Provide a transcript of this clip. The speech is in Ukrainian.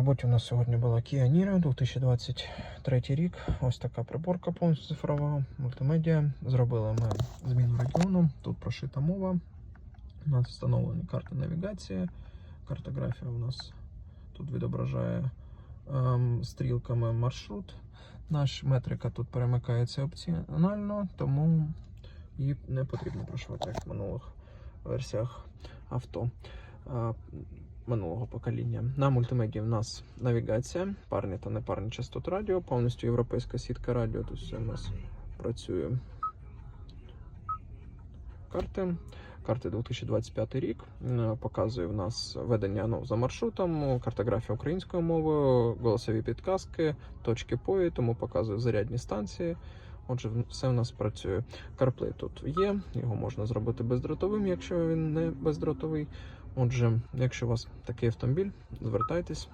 роботі у нас сьогодні була Kia Niro, 2023 рік. Ось така приборка повністю цифрова, мультимедіа. Зробили ми зміну регіону. Тут прошита мова. У нас встановлені карти навігації. Картографія у нас тут відображає ем, стрілками маршрут. Наш метрика тут перемикається опціонально, тому її не потрібно прошивати як в минулих версіях авто е, минулого покоління. На мультимедії в нас навігація, парні та непарні частоти радіо, повністю європейська сітка радіо. Тут все у нас працює. Карти. Карти 2025 рік. Е, Показує в нас ведення ну, за маршрутом, картографія українською мовою, голосові підказки, точки пої, тому показує зарядні станції. Отже, все в нас працює. CarPlay тут є, його можна зробити бездротовим, якщо він не бездротовий. Отже, якщо у вас такий автомобіль, звертайтесь,